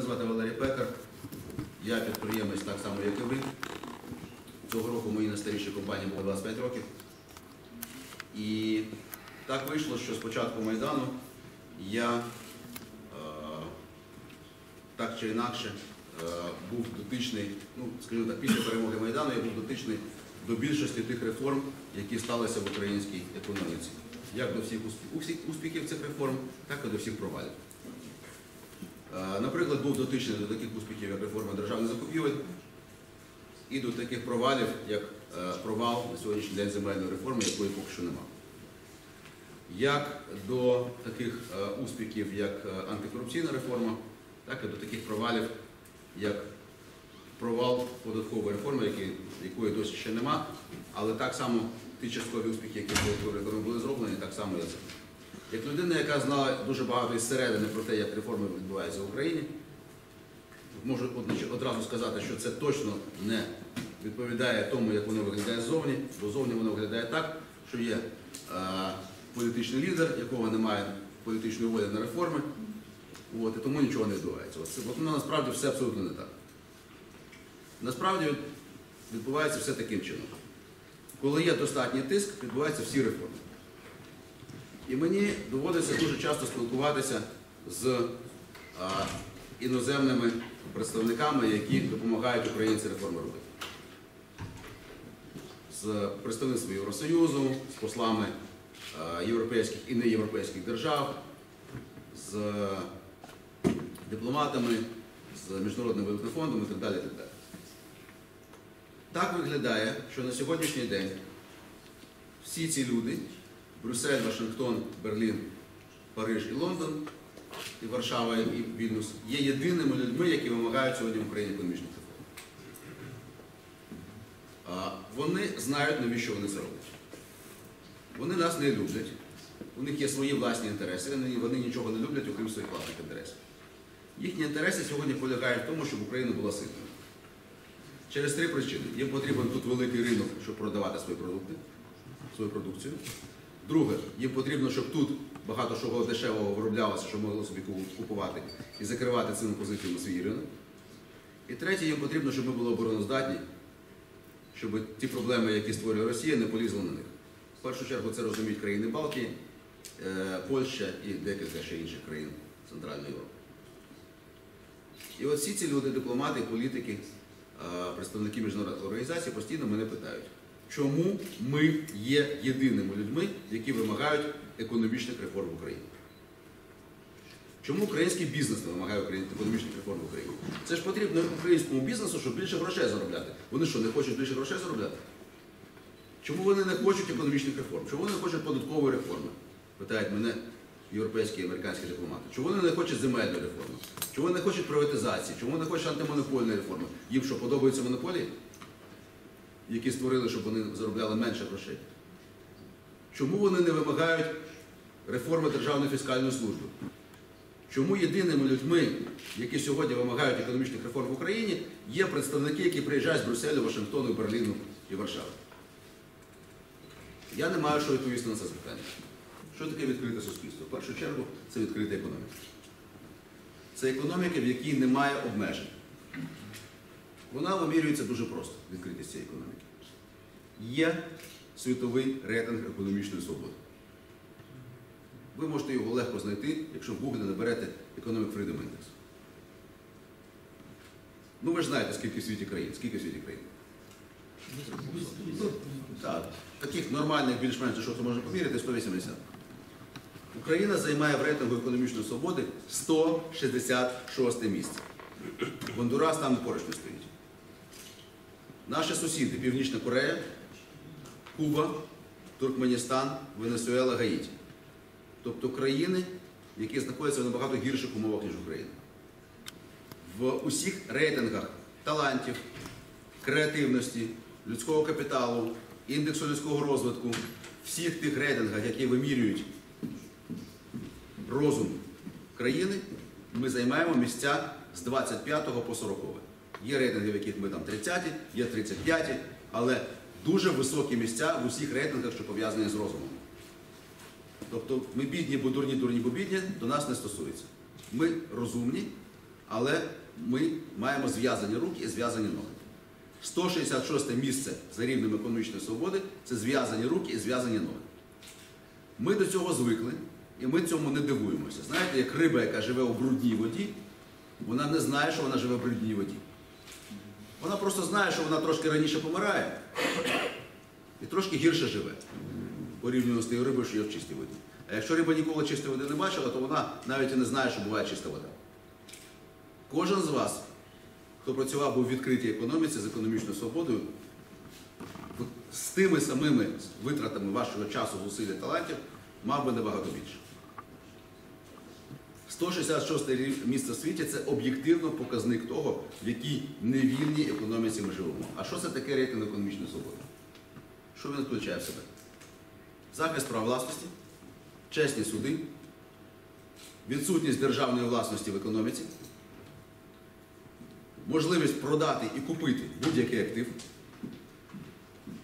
Мене звати Валерій Пекар. Я підприємець так само, як і ви. Цього року моїй найстарішій компанії було 25 років. І так вийшло, що з початку Майдану я е, так чи інакше е, був дотичний, ну, скажімо так, після перемоги Майдану я був дотичний до більшості тих реформ, які сталися в українській економіці. Як до всіх успіхів цих реформ, так і до всіх провалів. Е, Наприклад, був дотичний до таких успіхів, як реформа державних закупівель, і до таких провалів, як е, провал на сьогоднішній день земельної реформи, якої поки що немає. Як до таких е, успіхів, як антикорупційна реформа, так і до таких провалів, як провал податкової реформи, якої досі ще нема, але так само ті часткові успіхи, які реформі були зроблені, так само і це. Як людина, яка знала дуже багато із середини про те, як реформи відбуваються в Україні, можу одразу сказати, що це точно не відповідає тому, як воно виглядає ззовні, бо ззовні воно виглядає так, що є е, політичний лідер, якого немає політичної волі на реформи, от, і тому нічого не відбувається. От, от воно насправді все абсолютно не так. Насправді відбувається все таким чином. Коли є достатній тиск, відбуваються всі реформи. І мені доводиться дуже часто спілкуватися з іноземними представниками, які допомагають українці реформи робити. З представництвом Євросоюзу, з послами європейських і неєвропейських держав, з дипломатами, з Міжнародним валютним фондом і так далі. Так, далі. так виглядає, що на сьогоднішній день всі ці люди Брюссель, Вашингтон, Берлін, Париж і Лондон, і Варшава і Вільнюс є єдиними людьми, які вимагають сьогодні в Україні економічних реформ. Вони знають, навіщо вони це роблять. Вони нас не люблять. У них є свої власні інтереси, вони, нічого не люблять, окрім своїх власних інтересів. Їхні інтереси сьогодні полягають в тому, щоб Україна була сильною. Через три причини. Їм потрібен тут великий ринок, щоб продавати свої продукти, свою продукцію. Друге, їм потрібно, щоб тут багато чого дешевого вироблялося, щоб могли собі купувати і закривати цими позиціями свій ринок. І третє, їм потрібно, щоб ми були обороноздатні, щоб ті проблеми, які створює Росія, не полізли на них. В першу чергу це розуміють країни Балтії, е, Польща і декілька ще інших країн Центральної Європи. І от всі ці люди, дипломати, політики, е, представники міжнародних організацій постійно мене питають, чому ми є єдиними людьми, які вимагають економічних реформ в Україні. Чому український бізнес не вимагає економічних реформ в Україні? Це ж потрібно українському бізнесу, щоб більше грошей заробляти. Вони що, не хочуть більше грошей заробляти? Чому вони не хочуть економічних реформ? Чому вони не хочуть податкової реформи? Питають мене європейські і американські дипломати. Чому вони не хочуть земельної реформи? Чому вони не хочуть приватизації? Чому вони не хочуть антимонопольної реформи? Їм що, подобаються монополії, які створили, щоб вони заробляли менше грошей? Чому вони не вимагають реформи Державної фіскальної служби? Чому єдиними людьми, які сьогодні вимагають економічних реформ в Україні, є представники, які приїжджають з Брюсселю, Вашингтону, Берліну і Варшави? Я не маю що відповісти на це запитання. Що таке відкрите суспільство? В першу чергу це відкрита економіка. Це економіка, в якій немає обмежень. Вона вимірюється дуже просто, відкритість цієї економіки. Є світовий рейтинг економічної свободи. Ви можете його легко знайти, якщо в Google наберете Economic Freedom Index. Ну ви ж знаєте, скільки в світі країн. Скільки в світі країн? Ну, так, таких нормальних, більш-менш, що це можна поміряти, 180. Україна займає в рейтингу економічної свободи 166 місце. Гондурас там поруч не стоїть. Наші сусіди Північна Корея, Куба, Туркменістан, Венесуела, Гаїті. Тобто країни, які знаходяться в набагато гірших умовах, ніж Україна. В усіх рейтингах талантів, креативності, людського капіталу, індексу людського розвитку, всіх тих рейтингах, які вимірюють розум країни, ми займаємо місця з 25 по 40. Є рейтинги, в яких ми там 30, є 35, але дуже високі місця в усіх рейтингах, що пов'язані з розумом. Тобто ми бідні, бо дурні, дурні, бо бідні, до нас не стосується. Ми розумні, Але ми маємо зв'язані руки і зв'язані ноги. 166 місце за рівнем економічної свободи це зв'язані руки і зв'язані ноги. Ми до цього звикли, і ми цьому не дивуємося. Знаєте, як риба, яка живе у брудній воді, вона не знає, що вона живе в брудній воді. Вона просто знає, що вона трошки раніше помирає і трошки гірше живе. Порівняно з тією рибою, що є в чистій воді. А якщо риба ніколи чистої води не бачила, то вона навіть і не знає, що буває чиста вода. Кожен з вас, хто працював у відкритій економіці з економічною свободою, з тими самими витратами вашого часу, зусиль і талантів, мав би набагато більше. 166 рів- місце в світі це об'єктивно показник того, в якій невільній економіці ми живемо. А що це таке рейтинг економічної свободи? Що він включає в себе? Захист прав власності, чесні суди, відсутність державної власності в економіці, можливість продати і купити будь-який актив,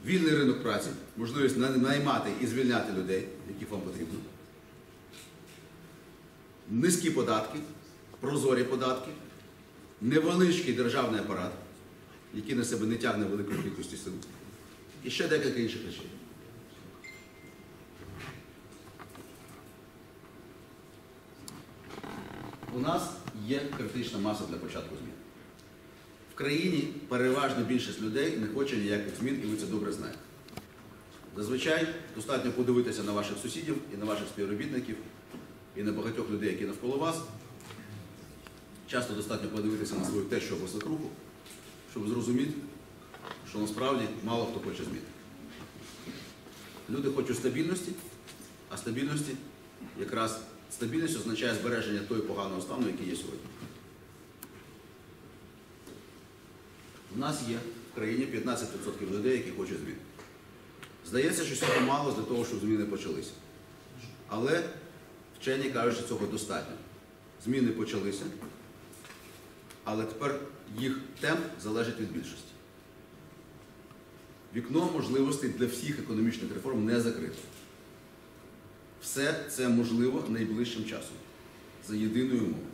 вільний ринок праці, можливість наймати і звільняти людей, яких вам потрібно, низькі податки, прозорі податки, невеличкий державний апарат, який на себе не тягне великої кількості сил, і ще декілька інших речей. У нас є критична маса для початку змін. В країні переважна більшість людей не хоче ніяких змін, і ви це добре знаєте. Зазвичай достатньо подивитися на ваших сусідів і на ваших співробітників, і на багатьох людей, які навколо вас. Часто достатньо подивитися на свою тещу або свекруху, щоб зрозуміти, що насправді мало хто хоче змін. Люди хочуть стабільності, а стабільності якраз стабільність означає збереження того поганого стану, який є сьогодні. У нас є в країні 15% людей, які хочуть змін. Здається, що цього мало для того, щоб зміни почалися. Але вчені кажуть, що цього достатньо. Зміни почалися, але тепер їх темп залежить від більшості. Вікно можливостей для всіх економічних реформ не закрите. Все це можливо найближчим часом за єдиною умовою.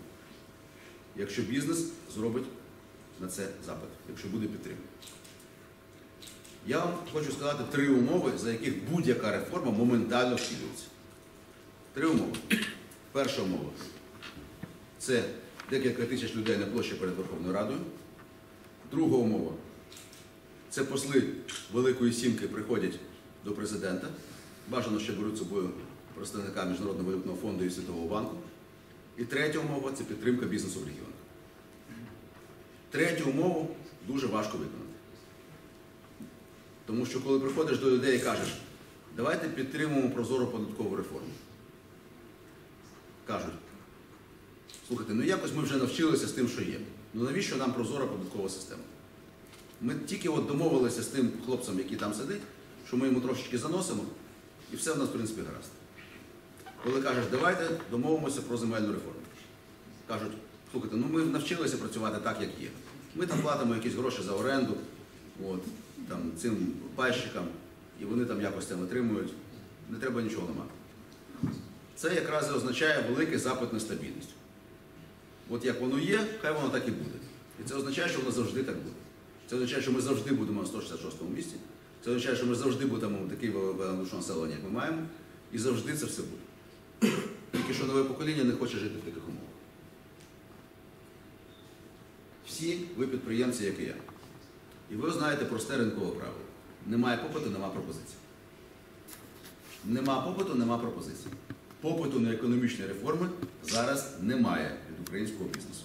Якщо бізнес зробить на це запит, якщо буде підтримка. Я вам хочу сказати три умови, за яких будь-яка реформа моментально втілюється. Три умови. Перша умова це декілька тисяч людей на площі перед Верховною Радою. Друга умова це посли Великої Сімки приходять до президента. Бажано, що беруть з собою представника Міжнародного валютного фонду і Світового банку. І третя умова це підтримка бізнесу в регіонах. Третю умову дуже важко виконати. Тому що коли приходиш до людей і кажеш, давайте підтримуємо прозору податкову реформу. Кажуть, слухайте, ну якось ми вже навчилися з тим, що є. Ну навіщо нам прозора податкова система? Ми тільки от домовилися з тим хлопцем, який там сидить, що ми йому трошечки заносимо, і все в нас, в принципі, гаразд. Коли кажеш, давайте домовимося про земельну реформу. Кажуть, слухайте, ну ми навчилися працювати так, як є. Ми там платимо якісь гроші за оренду, от, там, цим пайщикам, і вони там якось це отримують. Не треба нічого ламати. Це якраз і означає великий запит на стабільність. От як воно є, хай воно так і буде. І це означає, що воно завжди так буде. Це означає, що ми завжди будемо на 166 му місці. Це означає, що ми завжди будемо ВВП на душу населення, як ми маємо, і завжди це все буде. Тільки що нове покоління не хоче жити в таких умовах. Всі ви підприємці, як і я. І ви знаєте просте ринкове правило. Немає попиту, нема пропозиції. Нема попиту, нема пропозиції. Попиту на економічні реформи зараз немає від українського бізнесу.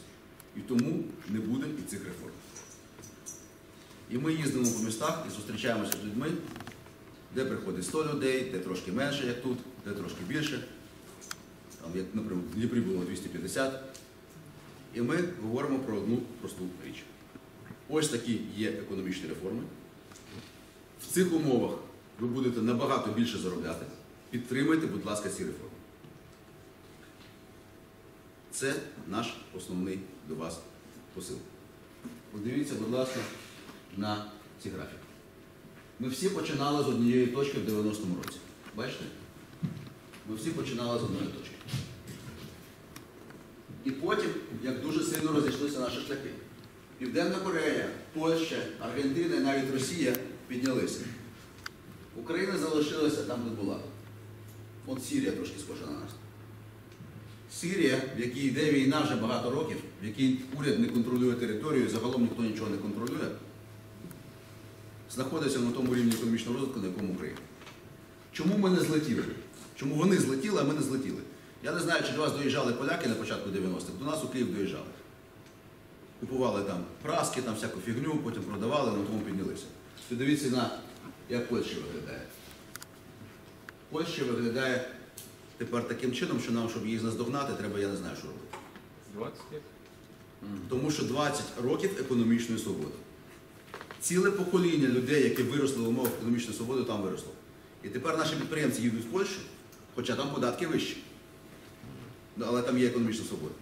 І тому не буде і цих реформ. І ми їздимо по містах і зустрічаємося з людьми, де приходить 100 людей, де трошки менше, як тут, де трошки більше. Там, як, наприклад, в Дніпрі було 250. І ми говоримо про одну просту річ. Ось такі є економічні реформи. В цих умовах ви будете набагато більше заробляти. Підтримайте, будь ласка, ці реформи. Це наш основний до вас посил. Подивіться, будь ласка, на ці графіки. Ми всі починали з однієї точки в 90-му році. Бачите? Ми всі починали з одної точки. І потім, як дуже сильно розійшлися наші шляхи. Південна Корея, Польща, Аргентина і навіть Росія піднялися. Україна залишилася там, де була. От Сірія трошки схожа на нас. Сирія, в якій йде війна вже багато років, в якій уряд не контролює територію, загалом ніхто нічого не контролює, знаходиться на тому рівні економічного розвитку, на якому Україна. Чому ми не злетіли? Чому вони злетіли, а ми не злетіли? Я не знаю, чи до вас доїжджали поляки на початку 90-х, до нас у Київ доїжджали. Купували там праски, там всяку фігню, потім продавали, на тому піднялися. Подивіться на, як Польща виглядає. Польща виглядає тепер таким чином, що нам, щоб її наздогнати, треба, я не знаю, що робити. 20 лет. Тому що 20 років економічної свободи. Ціле покоління людей, які виросли в умовах економічної свободи, там виросло. І тепер наші підприємці їдуть в Польщу, хоча там податки вищі. Але там є економічна свобода.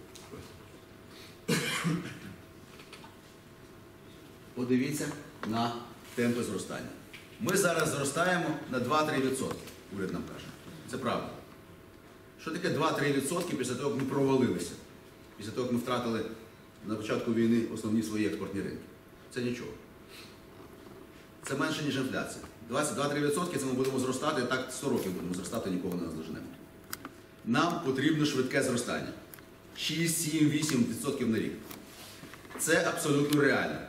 Подивіться на темпи зростання. Ми зараз зростаємо на 2-3%, уряд нам каже. Це правда. Що таке 2-3% після того, як ми провалилися? Після того, як ми втратили на початку війни основні свої експортні ринки? Це нічого. Це менше, ніж інфляція. 22-3% це ми будемо зростати, так 100 років будемо зростати, нікого не наздоженемо. Нам потрібно швидке зростання. 6, 7, 8% на рік. Це абсолютно реально.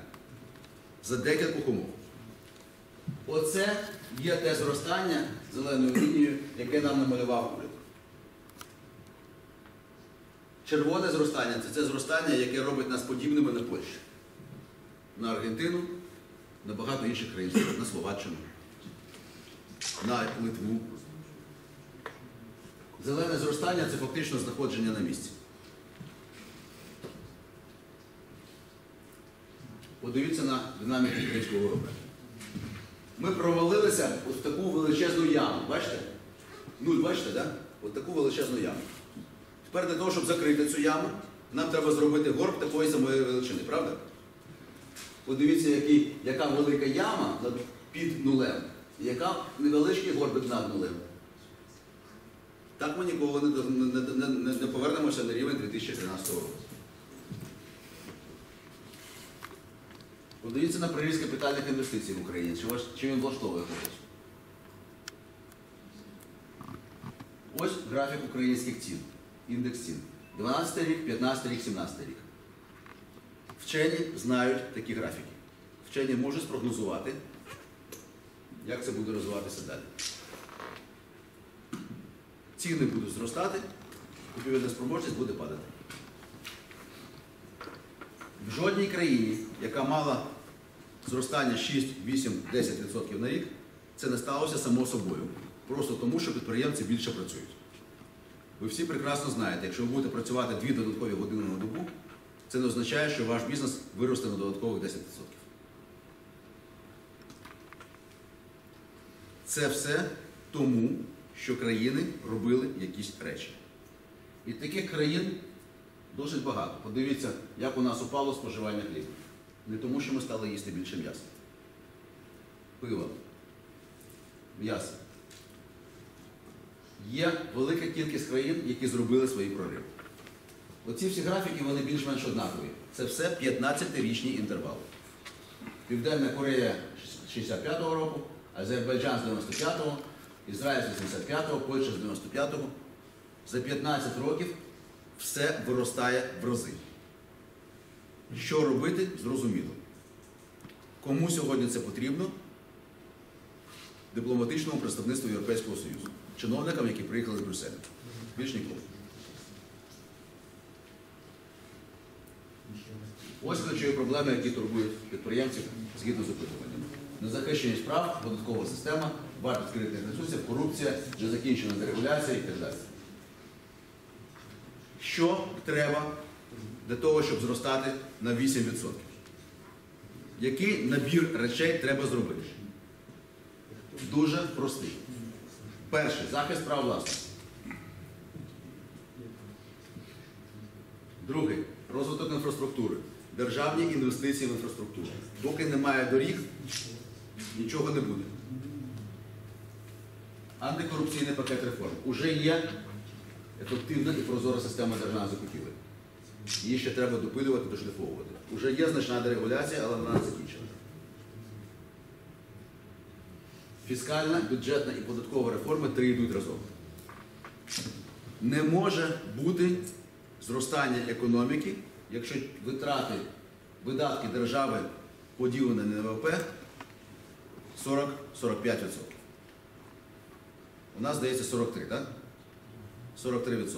За декількох умов. Оце є те зростання зеленою лінією, яке нам намалював уряд. Червоне зростання це це зростання, яке робить нас подібними на Польщу, на Аргентину, на багато інших країн, на Словаччину, на Литву. Зелене зростання це фактично знаходження на місці. Подивіться на динаміку українського виробника. Ми провалилися в таку величезну яму. Бачите? Нуль, бачите, да? От таку величезну яму. Тепер для того, щоб закрити цю яму, нам треба зробити горб такої самої величини, правда? Подивіться, який, яка велика яма під нулем, і яка невеличкий горбик над нулем. Так ми ніколи не, не, не, не, не повернемося на рівень 2013 року. Подивіться на приріст капітальних інвестицій в Україні. Чи, чи він влаштовує когось? Ось графік українських цін, індекс цін. 12 рік, 15 рік, 17 рік. Вчені знають такі графіки. Вчені можуть спрогнозувати, як це буде розвиватися далі. Ціни будуть зростати, відповідна спроможність буде падати. В жодній країні, яка мала зростання 6, 8, 10% на рік, це не сталося само собою. Просто тому, що підприємці більше працюють. Ви всі прекрасно знаєте, якщо ви будете працювати дві додаткові години на добу, це не означає, що ваш бізнес виросте на додаткових 10%. Це все тому, що країни робили якісь речі. І таких країн досить багато. Подивіться, як у нас упало споживання хліба. Не тому, що ми стали їсти більше м'яса. Пива, м'яса. Є велика кількість країн, які зробили свої прориви. Оці всі графіки, вони більш-менш однакові. Це все 15-річні інтервали. Південна Корея 65-го року, Азербайджан з 95-го, Ізраїль з 85-го, Польща з 95-го. За 15 років все виростає в рази. Що робити, зрозуміло. Кому сьогодні це потрібно? Дипломатичному представництву Європейського Союзу, чиновникам, які приїхали з Брюсселя. Більш нікому. Ось ключові проблеми, які турбують підприємців згідно з опитуванням. Незахищеність прав, податкова система, вартість кредитних ресурсів, корупція, незакінчена дерегуляція і так далі. Що треба для того, щоб зростати на 8%? Який набір речей треба зробити? Дуже простий. Перший захист прав власності. Другий розвиток інфраструктури. Державні інвестиції в інфраструктуру. Доки немає доріг, нічого не буде. Антикорупційний пакет реформ. Уже є ефективна і прозора система державної закупівель. Її ще треба допилювати, дошліфовувати. Уже є значна дерегуляція, але вона не закінчена. Фіскальна, бюджетна і податкова реформи три йдуть разом. Не може бути зростання економіки, якщо витрати, видатки держави поділені на ВВП 40-45%. У нас здається 43, так? 43%.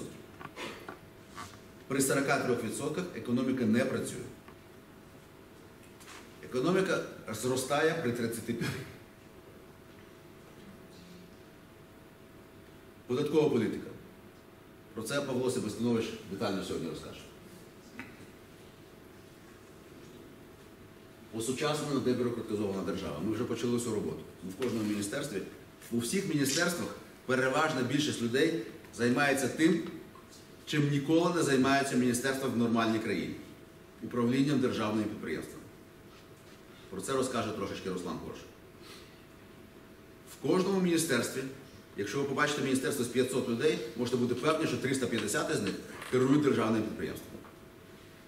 При 43% економіка не працює. Економіка зростає при 35%. Податкова політика. Про це Павло Себастинович детально сьогодні розкаже. Осучаснена дебюрократизована держава. Ми вже почали цю роботу. В кожному міністерстві, у всіх міністерствах переважна більшість людей займається тим, чим ніколи не займаються міністерства в нормальній країні управлінням державними підприємствами. Про це розкаже трошечки Руслан Корж. В кожному міністерстві, якщо ви побачите міністерство з 500 людей, можете бути певні, що 350 з них керують державним підприємством.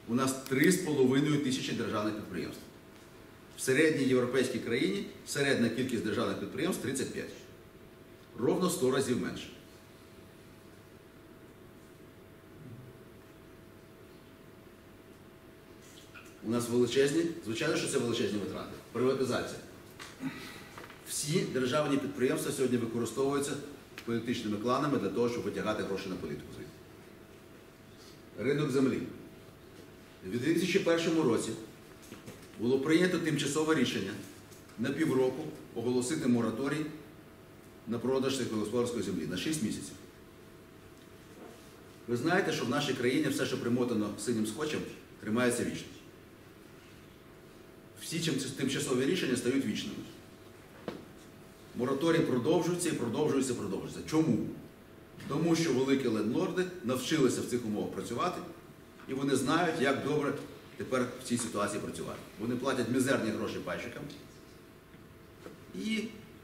У нас 3,5 тисячі державних підприємств. В середній європейській країні середня кількість державних підприємств 35. Ровно 100 разів менше. У нас величезні, звичайно, що це величезні витрати. Приватизація. Всі державні підприємства сьогодні використовуються політичними кланами для того, щоб витягати гроші на політику. Ринок землі. У 2001 році було прийнято тимчасове рішення на півроку оголосити мораторій на продаж сільськогосподарської землі на 6 місяців. Ви знаєте, що в нашій країні все, що примотано синім скотчем, тримається вічно. Всі тимчасові рішення стають вічними. Мораторій продовжується і продовжується, і продовжується. Чому? Тому що великі лендлорди навчилися в цих умовах працювати, і вони знають, як добре тепер в цій ситуації працювати. Вони платять мізерні гроші пайщикам і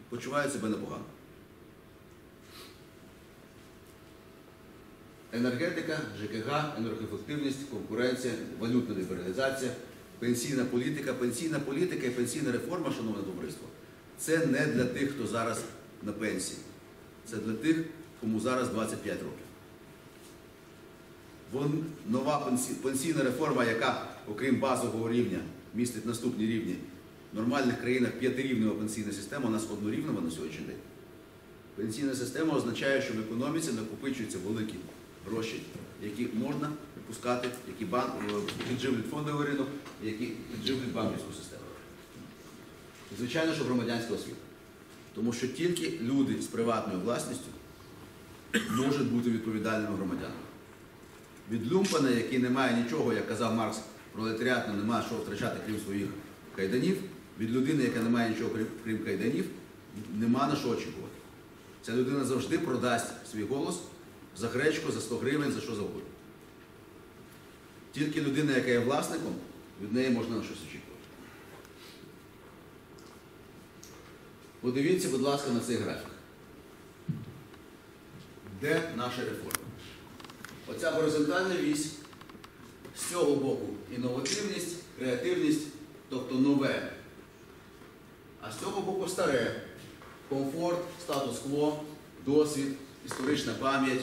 почувають себе непогано. Енергетика, ЖКГ, енергоефективність, конкуренція, валютна лібералізація, пенсійна політика, пенсійна політика і пенсійна реформа, шановне товариство, це не для тих, хто зараз на пенсії. Це для тих, кому зараз 25 років. Вон нова пенсійна реформа, яка, окрім базового рівня, містить наступні рівні. В нормальних країнах п'ятирівнева пенсійна система, у нас однорівнева на сьогоднішній день. Пенсійна система означає, що в економіці накопичуються великі гроші, які можна пускати, які бан... е, підживлять фондовий ринок, які підживлять банківську систему. Звичайно, що громадянська освіта. Тому що тільки люди з приватною власністю можуть бути відповідальними громадянами. Від Люмпана, який не має нічого, як казав Маркс, пролетаріат не має що втрачати, крім своїх кайданів, від людини, яка не має нічого, крім кайданів, нема на що очікувати. Ця людина завжди продасть свій голос за гречку, за 100 гривень, за що завгодно. Тільки людина, яка є власником, від неї можна на щось очікувати. Подивіться, будь ласка, на цей графік. Де наші реформи? Оця горизонтальна вісь з цього боку інновативність, креативність, тобто нове. А з цього боку старе. Комфорт, статус-кво, досвід, історична пам'ять,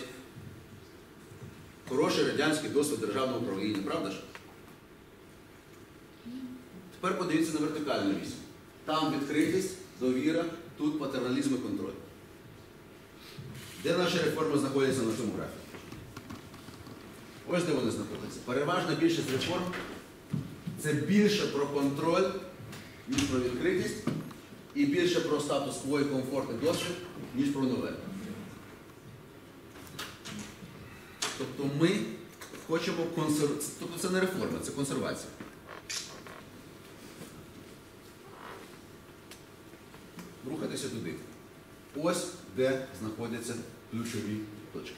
хороший радянський досвід державного управління, правда ж? Тепер подивіться на вертикальну вісь. Там відкритість, довіра, тут патерналізм і контроль. Де наші реформи знаходяться на цьому графіку? Ось де вони знаходяться. Переважна більшість реформ це більше про контроль, ніж про відкритість, і більше про статус-кво і комфорт і досвід, ніж про нове. Тобто ми хочемо консервацію. Тобто це не реформа, це консервація. Рухатися туди. Ось де знаходяться ключові точки.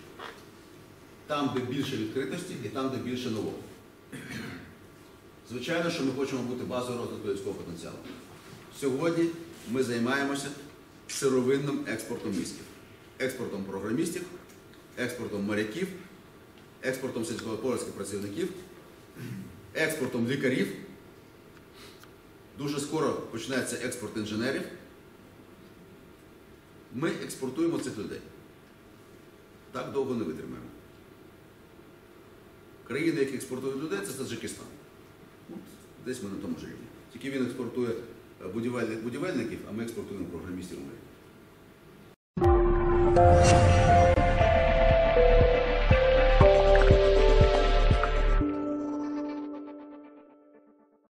Там, де більше відкритості і там, де більше нового. Звичайно, що ми хочемо бути базою розвитку людського потенціалу. Сьогодні ми займаємося сировинним експортом мізків, експортом програмістів, експортом моряків, експортом сільськогосподарських працівників експортом лікарів. Дуже скоро почнеться експорт інженерів. Ми експортуємо цих людей. Так довго не витримаємо. Країни, які експортують людей, це Таджикистан. Десь ми на тому ж рівні. Тільки він експортує е, будівельників, а ми експортуємо програмістів. умовів.